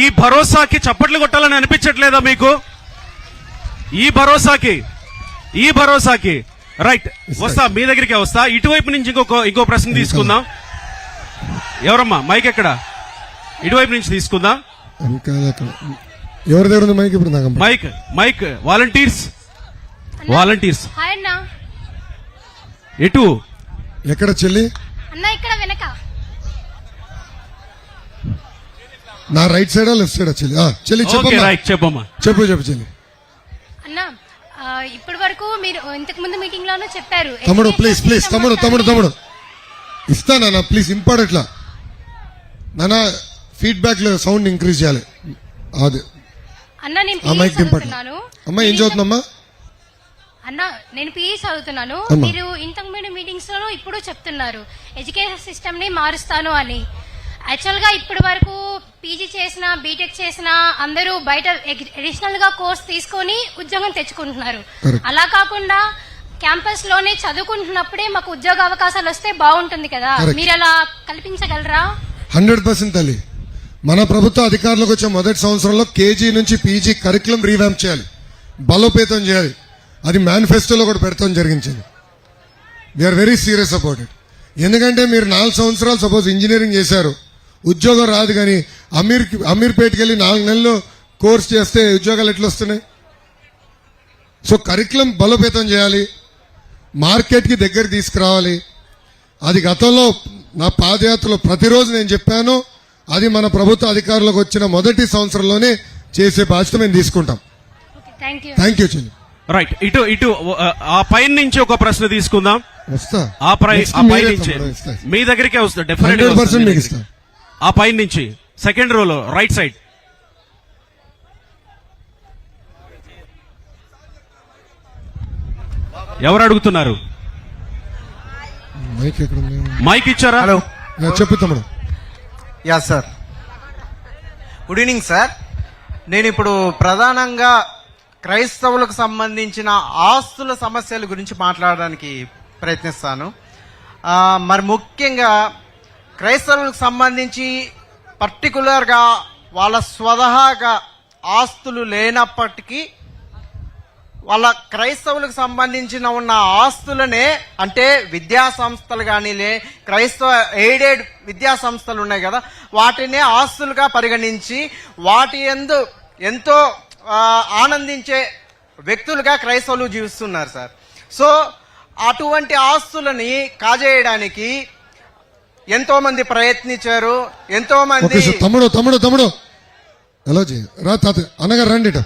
ఈ భరోసాకి చప్పట్లు కొట్టాలని అనిపించట్లేదా మీకు? ఈ భరోసాకి ఈ భరోసాకి. రైట్ వస్తా మీ దగ్గరికి వస్తా. ఇటువైపు నుంచి ఇంకొక ఇంకో ప్రశ్న తీసుకుందాం. ఎవరమ్మా? మైక్ ఎక్కడ? ఇటువైపు నుంచి తీసుకుందాం. ఎవరి దగ్గర ఉంది మైక్? ఇప్పుడు mike mike. Volunteers volunteers hi అన్న. ఎటు? ఎక్కడ చెల్లి? అన్న ఇక్కడ వెనక. నా రైట్ సైడా లెఫ్ట్ సైడా చెల్లి? ఆ, చెల్లి ఓకే చెప్పమ్మా. చెప్పమ్మా. చెప్పు చెప్పు చెల్లి. అన్న ఇప్పటి వరకు మీరు ఇంతకు ముందు మీటింగ్ లోనూ చెప్పారు. తమ్ముడు ప్లీజ్ ప్లీజ్ తమ్ముడు తమ్ముడు తమ్ముడు. ఇస్తా నాన్న ప్లీజ్ ఇంపార్టెంట్లా. నాన్న ఫీడ్బ్యాక్లో సౌండ్ ఇంక్రీజ్ చేయాలి. అది అన్న నేను దింపండి. చదువుతున్నాను. అమ్మా ఏం చదువుతుందమ్మా అన్న నేను పిఈ చదువుతున్నాను. మీరు ఇంతకు ముందు మీటింగ్స్ లోనూ ఇప్పుడు చెప్తున్నారు. ఎడ్యుకేషన్ సిస్టమ్ని మారుస్తాను అని. యాక్చువల్గా ఇప్పటి వరకు పీజీ చేసిన బీటెక్ చేసిన అందరూ బయట అడిషనల్గా కోర్స్ తీసుకొని ఉద్యోగం తెచ్చుకుంటున్నారు. అలా కాకుండా క్యాంపస్లోనే చదువుకుంటున్నప్పుడే మాకు ఉద్యోగ అవకాశాలు వస్తే బాగుంటుంది కదా. మీరు అలా కల్పించగలరా? హండ్రెడ్ పర్సెంట్ తల్లి. మన ప్రభుత్వ అధికారులకు వచ్చే మొదటి సంవత్సరంలో కేజీ నుంచి పీజీ కరికులం రీవ్యాంప్ చేయాలి. బలోపేతం చేయాలి. అది మేనిఫెస్టోలో కూడా పెడతాం జరిగించింది. We are very serious about it ఎందుకంటే మీరు నాలుగు సంవత్సరాలు సపోజ్ ఇంజనీరింగ్ చేశారు. ఉద్యోగం రాదు కానీ అమీర్ అమీర్పేటకి వెళ్ళి నాలుగు నెలలు కోర్స్ చేస్తే ఉద్యోగాలు ఎట్లా వస్తున్నాయి సో కరికులం బలోపేతం చేయాలి. మార్కెట్కి దగ్గర తీసుకురావాలి. అది గతంలో నా పాదయాత్రలో ప్రతిరోజు నేను చెప్పాను. అది మన ప్రభుత్వ అధికారులకు వచ్చిన మొదటి సంవత్సరంలోనే చేసే బాధ్యత మేము తీసుకుంటాం. ఓకే థ్యాంక్ యూ చెల్లి రైట్ ఇటు ఇటు ఆ పైన నుంచి ఒక ప్రశ్న తీసుకుందాం. వస్తా. ఆ ప్రై నుంచి. మీ దగ్గరికే వస్తుంది డెఫినెట్ 100% మీకు ఇస్తా. ఆ పై నుంచి. సెకండ్ రోలో రైట్ సైడ్. ఎవరు అడుగుతున్నారు? మైక్ ఎక్కడ ఉంది? మైక్ ఇచ్చారా? హలో. యా, చెప్పు తమ్ముడు. Yeah sir. Good evening sir. నేను ఇప్పుడు ప్రధానంగా క్రైస్తవులకు సంబంధించిన ఆస్తుల సమస్యల గురించి మాట్లాడడానికి ప్రయత్నిస్తాను. ఆ, మరి ముఖ్యంగా క్రైస్తవులకు సంబంధించి పర్టికులర్గా వాళ్ళ స్వతహాగా ఆస్తులు లేనప్పటికీ వాళ్ళ క్రైస్తవులకు సంబంధించిన ఉన్న ఆస్తులనే అంటే విద్యా సంస్థలు కానీ లే క్రైస్తవ ఎయిడెడ్ విద్యా సంస్థలు ఉన్నాయి కదా వాటినే ఆస్తులుగా పరిగణించి వాటి ఎందు ఎంతో ఆనందించే వ్యక్తులుగా క్రైస్తవులు జీవిస్తున్నారు సార్. సో అటువంటి ఆస్తులని కాజేయడానికి ఎంతో మంది ప్రయత్నించారు ఎంతో మంది తమ్ముడు తమ్ముడు తమ్ముడు. హలో జీ. రా తాత అన్నగారు రండి ఇటు.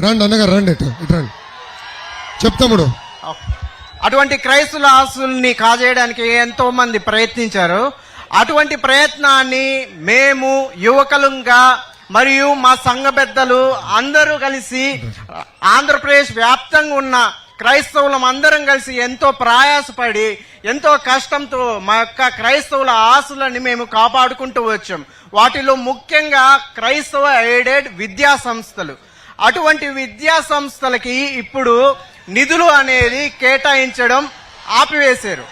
రండి అన్నగారు రండి ఇటు. ఇటు రండి. చెప్ తమ్ముడు. అటువంటి క్రైస్తుల ఆస్తుల్ని కాజేయడానికి ఎంతో మంది ప్రయత్నించారు. అటువంటి ప్రయత్నాన్ని మేము యువకులంగా మరియు మా సంఘ పెద్దలు అందరూ కలిసి ఆంధ్రప్రదేశ్ వ్యాప్తంగా ఉన్న క్రైస్తవులం అందరం కలిసి ఎంతో ప్రయాసపడి ఎంతో కష్టంతో మా యొక్క క్రైస్తవుల ఆశలని మేము కాపాడుకుంటూ వచ్చాం. వాటిలో ముఖ్యంగా క్రైస్తవ ఎయిడెడ్ విద్యా సంస్థలు. అటువంటి విద్యా సంస్థలకి ఇప్పుడు నిధులు అనేది కేటాయించడం ఆపివేశారు.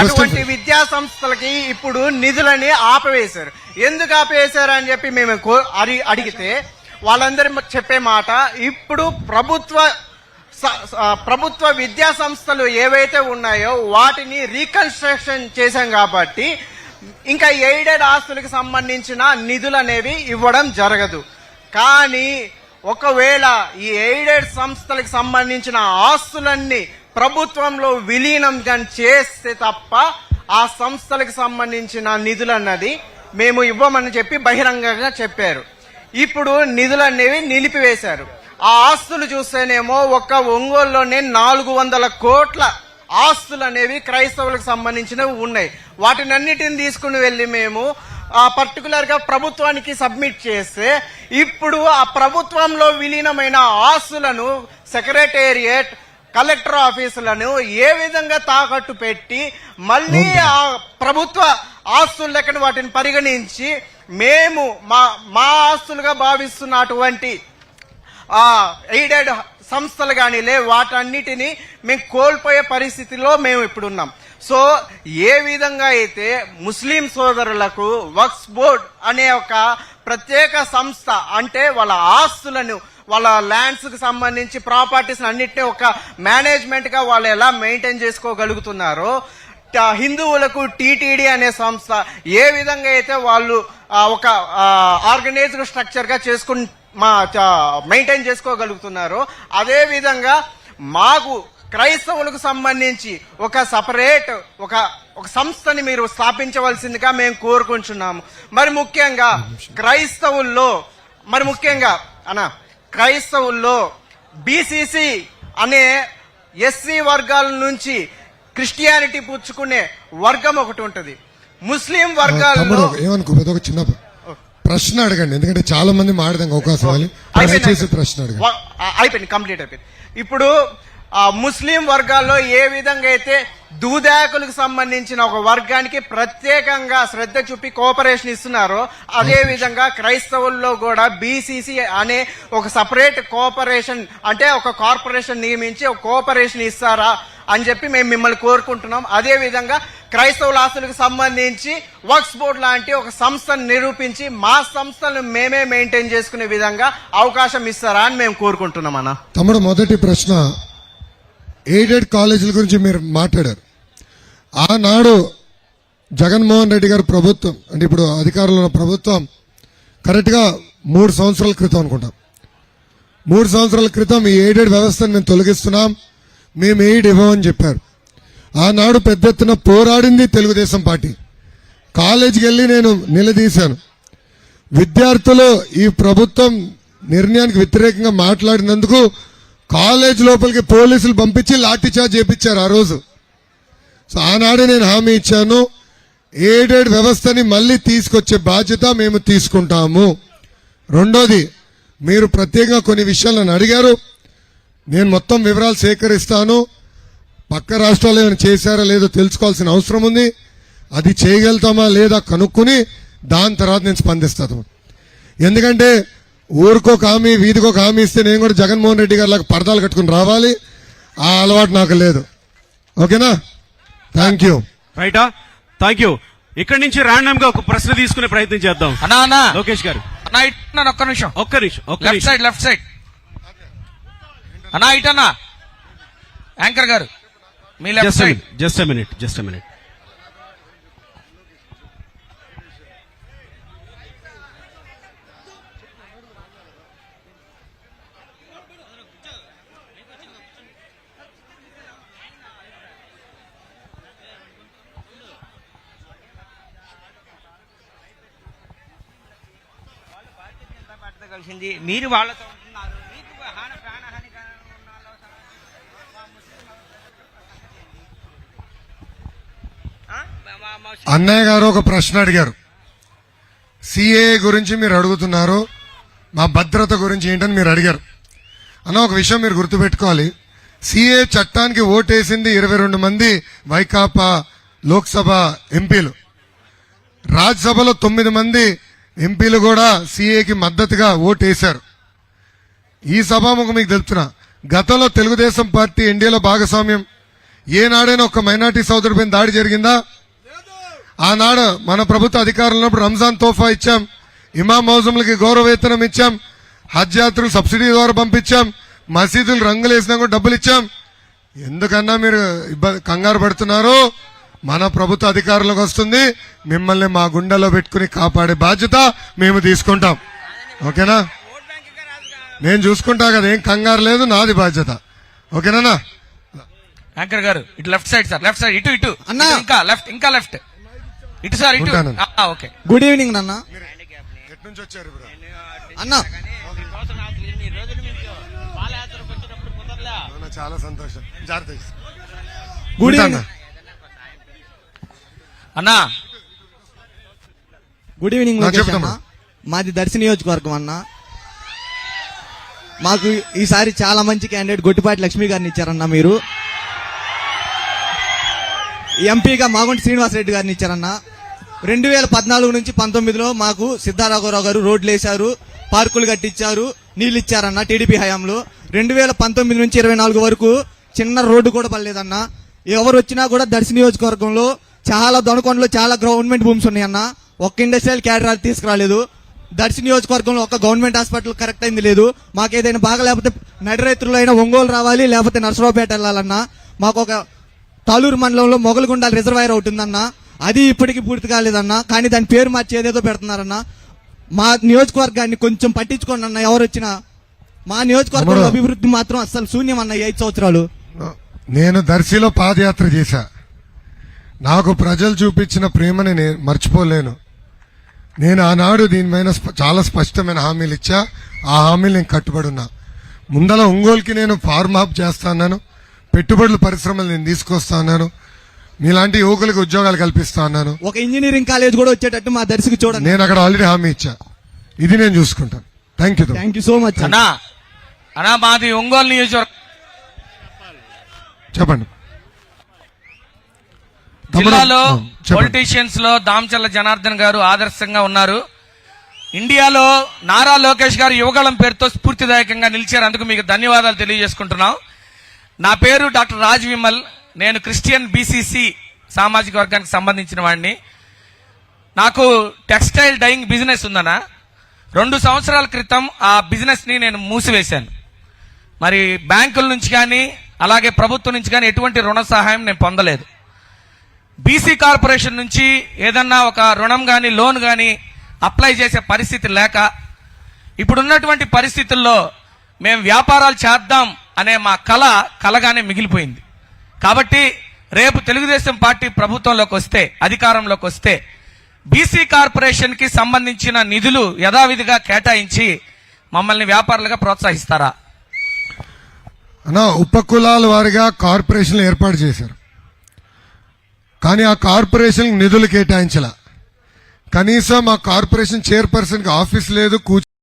అటువంటి విద్యా సంస్థలకి ఇప్పుడు నిధులని ఆపివేశారు. ఎందుకు ఆపివేశారు అని చెప్పి మేము అడిగితే వాళ్ళందరి చెప్పే మాట ఇప్పుడు ప్రభుత్వ ప్రభుత్వ విద్యా సంస్థలు ఏవైతే ఉన్నాయో వాటిని రీకన్స్ట్రక్షన్ చేశాం కాబట్టి ఇంకా ఎయిడెడ్ ఆస్తులకు సంబంధించిన నిధులు అనేవి ఇవ్వడం జరగదు. కానీ ఒకవేళ ఈ ఎయిడెడ్ సంస్థలకు సంబంధించిన ఆస్తులన్నీ ప్రభుత్వంలో విలీనం కానీ చేస్తే తప్ప ఆ సంస్థలకు సంబంధించిన నిధులు అన్నది మేము ఇవ్వమని చెప్పి బహిరంగంగా చెప్పారు. ఇప్పుడు నిధులు అనేవి నిలిపివేశారు. ఆ ఆస్తులు చూస్తేనేమో ఒక్క ఒంగోలులోనే నాలుగు వందల కోట్ల ఆస్తులు అనేవి క్రైస్తవులకు సంబంధించినవి ఉన్నాయి. వాటిని అన్నిటిని తీసుకుని వెళ్ళి మేము ఆ పర్టికులర్గా ప్రభుత్వానికి సబ్మిట్ చేస్తే ఇప్పుడు ఆ ప్రభుత్వంలో విలీనమైన ఆస్తులను సెక్రటేరియట్ కలెక్టర్ ఆఫీసులను ఏ విధంగా తాకట్టు పెట్టి మళ్ళీ ఆ ప్రభుత్వ ఆస్తుల లెక్కన వాటిని పరిగణించి మేము మా మా ఆస్తులుగా భావిస్తున్న అటువంటి ఎయిడెడ్ సంస్థలు కానీ లే వాటన్నిటిని మేము కోల్పోయే పరిస్థితిలో మేము ఇప్పుడున్నాం. సో ఏ విధంగా అయితే ముస్లిం సోదరులకు వక్స్ బోర్డ్ అనే ఒక ప్రత్యేక సంస్థ అంటే వాళ్ళ ఆస్తులను వాళ్ళ ల్యాండ్స్కి సంబంధించి ప్రాపర్టీస్ అన్నిటినీ ఒక మేనేజ్మెంట్గా వాళ్ళు ఎలా మెయింటైన్ చేసుకోగలుగుతున్నారో హిందువులకు టీటీడీ అనే సంస్థ ఏ విధంగా అయితే వాళ్ళు ఒక ఆర్గనైజ్డ్ స్ట్రక్చర్గా చేసుకుని మా మెయింటైన్ చేసుకోగలుగుతున్నారో. అదే విధంగా మాకు క్రైస్తవులకు సంబంధించి ఒక సపరేట్ ఒక ఒక సంస్థని మీరు స్థాపించవలసిందిగా మేము కోరుకుంటున్నాము. మరి ముఖ్యంగా క్రైస్తవుల్లో మరి ముఖ్యంగా అన్న క్రైస్తవుల్లో బీసీసీ అనే ఎస్సీ వర్గాల నుంచి క్రిస్టియానిటీ పుచ్చుకునే వర్గం ఒకటి ఉంటుంది. ముస్లిం వర్గాల్లో ఏమనుకో ఒక చిన్న ప్రశ్న అడగండి. ఎందుకంటే చాలా మంది మాడదానికి అవకాశం అయిపోయింది, ప్రశ్న అడగండి. అయిపోయింది కంప్లీట్ అయిపోయింది. ఇప్పుడు ఆ, ముస్లిం వర్గాల్లో ఏ విధంగా అయితే దూదాకులకు సంబంధించిన ఒక వర్గానికి ప్రత్యేకంగా శ్రద్ధ చూపి కోఆపరేషన్ ఇస్తున్నారో అదే విధంగా క్రైస్తవుల్లో కూడా బీసీసీ అనే ఒక సపరేట్ కోఆపరేషన్ అంటే ఒక కార్పొరేషన్ నియమించి ఒక కోఆపరేషన్ ఇస్తారా అని చెప్పి మేము మిమ్మల్ని కోరుకుంటున్నాం. అదే విధంగా క్రైస్తవుల ఆస్తులకు సంబంధించి వర్క్స్ బోర్డ్ లాంటి ఒక సంస్థను నిరూపించి మా సంస్థను మేమే మెయింటైన్ చేసుకునే విధంగా అవకాశం ఇస్తారా అని మేము కోరుకుంటున్నాం అన్న. తమ్ముడు మొదటి ప్రశ్న. ఎయిడెడ్ కాలేజీల గురించి మీరు మాట్లాడారు. ఆనాడు జగన్మోహన్ రెడ్డి గారి ప్రభుత్వం అంటే ఇప్పుడు అధికారంలో ఉన్న ప్రభుత్వం కరెక్ట్గా మూడు సంవత్సరాల క్రితం అనుకుంటాం. మూడు సంవత్సరాల క్రితం ఈ ఎయిడెడ్ వ్యవస్థను మేము తొలగిస్తున్నాం. మేము ఎయిడ్ ఇవ్వమని చెప్పారు. ఆనాడు పెద్ద ఎత్తున పోరాడింది తెలుగుదేశం పార్టీ. కాలేజీకి వెళ్ళి నేను నిలదీశాను. విద్యార్థులు ఈ ప్రభుత్వం నిర్ణయానికి వ్యతిరేకంగా మాట్లాడినందుకు కాలేజ్ లోపలికి పోలీసులు పంపించి లాఠీచార్జ్ చేపించారు ఆ రోజు. సో ఆనాడే నేను హామీ ఇచ్చాను. ఎయిడెడ్ వ్యవస్థని మళ్ళీ తీసుకొచ్చే బాధ్యత మేము తీసుకుంటాము. రెండోది మీరు ప్రత్యేకంగా కొన్ని విషయాలు అడిగారు. నేను మొత్తం వివరాలు సేకరిస్తాను. పక్క రాష్ట్రాలు ఏమైనా చేశారా లేదో తెలుసుకోవాల్సిన అవసరం ఉంది. అది చేయగలుగుతామా లేదా కనుక్కుని దాని తర్వాత నేను స్పందిస్తాను. ఎందుకంటే ఊరికొక హామీ వీధికొక హామీ ఇస్తే నేను కూడా జగన్మోహన్ రెడ్డి గారి లాగా పరదాలు కట్టుకుని రావాలి. ఆ అలవాటు నాకు లేదు. ఓకేనా? థ్యాంక్ యూ రైటా? థ్యాంక్ యూ ఇక్కడి నుంచి ర్యాండమ్గా ఒక ప్రశ్న తీసుకునే ప్రయత్నం చేద్దాం. అన్నా అన్నా. లోకేష్ గారు. అన్నా ఇటు ఒక్క నిమిషం. ఒక్క నిమిషం ఒక్క లెఫ్ట్ సైడ్ లెఫ్ట్ సైడ్. అన్నా ఇటు అన్నా. యాంకర్ గారు. మీ left just side. Just minute just minute. కలిసింది. మీరు వాళ్ళతో అన్నయ్య గారు ఒక ప్రశ్న అడిగారు. సిఏ గురించి మీరు అడుగుతున్నారు మా భద్రత గురించి ఏంటని మీరు అడిగారు. అన్న ఒక విషయం మీరు గుర్తుపెట్టుకోవాలి. సిఏ చట్టానికి ఓటేసింది ఇరవై రెండు మంది వైకాపా లోక్సభ ఎంపీలు. రాజ్యసభలో తొమ్మిది మంది ఎంపీలు కూడా సిఏకి మద్దతుగా ఓటేశారు. ఈ సభాముఖం మీకు తెలుపుతున్నా. గతంలో తెలుగుదేశం పార్టీ ఎన్డీఏలో భాగస్వామ్యం. ఏనాడైనా ఒక మైనార్టీ సోదరుపైన దాడి జరిగిందా? ఆనాడు మన ప్రభుత్వ అధికారంలో ఉన్నప్పుడు రంజాన్ తోఫా ఇచ్చాం. ఇమాం మౌజంలకి గౌరవ వేతనం ఇచ్చాం. హజ్ యాత్రలు సబ్సిడీ ద్వారా పంపించాం. మసీదులు రంగులు వేసినా కూడా డబ్బులు ఇచ్చాం. ఎందుకన్నా మీరు ఇబ్బంది కంగారు పడుతున్నారు? మన ప్రభుత్వ అధికారంలోకి వస్తుంది. మిమ్మల్ని మా గుండెలో పెట్టుకుని కాపాడే బాధ్యత మేము తీసుకుంటాం. ఓకేనా? నేను చూసుకుంటా కదా ఏం కంగారు లేదు నాది బాధ్యత. ఓకేనా? యాంకర్ గారు ఇటు left side sir left side ఇటు ఇటు. అన్నా. ఇటు ఇంకా లెఫ్ట్ ఇంకా లెఫ్ట్. ఇటు సార్ ఇటు. ఉంటాను. ఆ, ఓకే. గుడ్ ఈవినింగ్ నాన్న. ఎట్నుంచి వచ్చారు బ్రో? అన్న. అవునా, చాలా సంతోషం. జాగ్రత్త గుడ్ ఉంటాను. ఈవినింగ్. అన్నా. గుడ్ ఈవినింగ్ నా లోకేష్ చెప్తామా? అన్న. మాది దర్శి నియోజకవర్గం అన్న. మాకు ఈసారి చాలా మంచి క్యాండిడేట్ గొట్టిపాటి లక్ష్మి గారిని ఇచ్చారన్న మీరు. ఎంపీగా మాగుంటి శ్రీనివాసరెడ్డి గారిని ఇచ్చారన్న. రెండు వేల పద్నాలుగు నుంచి పంతొమ్మిదిలో మాకు సిద్ధారాఘవరావు గారు రోడ్లు వేశారు పార్కులు కట్టించారు నీళ్ళు ఇచ్చారన్న టీడీపీ హయాంలో. రెండు వేల పంతొమ్మిది నుంచి ఇరవై నాలుగు వరకు చిన్న రోడ్డు కూడా పడలేదన్న. ఎవరు వచ్చినా కూడా దర్శి నియోజకవర్గంలో చాలా దొనకొండలో చాలా గవర్నమెంట్ భూమ్స్ ఉన్నాయన్న. ఒక్క ఇండస్ట్రియల్ క్యాడర్ తీసుకురాలేదు. దర్శి నియోజకవర్గంలో ఒక గవర్నమెంట్ హాస్పిటల్ కరెక్ట్ అయింది లేదు. మాకు ఏదైనా బాగా లేకపోతే నడి రైతులు అయినా ఒంగోలు రావాలి లేకపోతే నర్సరావుపేట వెళ్ళాలన్నా మాకు ఒక తాలూరు మండలంలో మొగలుగుండాలి రిజర్వాయర్ అవుతుందన్నా అది ఇప్పటికీ పూర్తి కాలేదన్న కానీ దాని పేరు మార్చి ఏదేదో పెడుతున్నారన్న మా నియోజకవర్గాన్ని కొంచెం పట్టించుకోండి అన్న ఎవరు వచ్చినా మా నియోజకవర్గంలో. అభివృద్ధి మాత్రం అస్సలు శూన్యం అన్న ఐదు సంవత్సరాలు. నేను దర్శిలో పాదయాత్ర చేశా. నాకు ప్రజలు చూపించిన ప్రేమని నేను మర్చిపోలేను. నేను ఆనాడు దీని మీద స్ప- చాలా స్పష్టమైన హామీలు ఇచ్చా. ఆ హామీలు నేను కట్టుబడి ఉన్నా ముందల ఒంగోలుకి నేను ఫార్మ్ హబ్ చేస్తాను పెట్టుబడుల పరిశ్రమలు నేను తీసుకొస్తా అన్నాను మీలాంటి యువకులకు ఉద్యోగాలు కల్పిస్తా అన్నాను. ఒక ఇంజనీరింగ్ కాలేజ్ కూడా వచ్చేటట్టు మా దర్శకు చూడండి. నేను అక్కడ ఆల్రెడీ హామీ ఇచ్చా. ఇది నేను చూసుకుంటాను. Thank you thank you so much అన్నా అన్నా మాది ఒంగోలు నియోజకవర్గం. చెప్పండి. జిల్లాలో. పొలిటీషియన్స్లో దామచల్ల జనార్దన్ గారు ఆదర్శంగా ఉన్నారు. ఇండియాలో నారా లోకేష్ గారు యువగళం పేరుతో స్ఫూర్తిదాయకంగా నిలిచారు. అందుకు మీకు ధన్యవాదాలు తెలియజేసుకుంటున్నాం. నా పేరు డాక్టర్ రాజ్ విమల్. నేను క్రిస్టియన్ బీసీసీ సామాజిక వర్గానికి సంబంధించిన వాడిని. నాకు టెక్స్టైల్ డైయింగ్ బిజినెస్ ఉందనా రెండు సంవత్సరాల క్రితం ఆ బిజినెస్ని నేను మూసివేశాను. మరి బ్యాంకుల నుంచి కానీ అలాగే ప్రభుత్వం నుంచి కానీ ఎటువంటి రుణ సహాయం నేను పొందలేదు. బీసీ కార్పొరేషన్ నుంచి ఏదన్నా ఒక రుణం కానీ లోన్ కానీ అప్లై చేసే పరిస్థితి లేక ఇప్పుడున్నటువంటి పరిస్థితుల్లో మేము వ్యాపారాలు చేద్దాం అనే మా కళ కలగానే మిగిలిపోయింది. కాబట్టి రేపు తెలుగుదేశం పార్టీ ప్రభుత్వంలోకి వస్తే అధికారంలోకి వస్తే బీసీ కార్పొరేషన్కి సంబంధించిన నిధులు యథావిధిగా కేటాయించి మమ్మల్ని వ్యాపారులుగా ప్రోత్సహిస్తారా? అన్న ఉపకులాల వారిగా కార్పొరేషన్లు ఏర్పాటు చేశారు. కానీ ఆ కార్పొరేషన్ నిధులు కేటాయించాల. కనీసం ఆ కార్పొరేషన్ చైర్పర్సన్కి ఆఫీస్ లేదు కూర్చో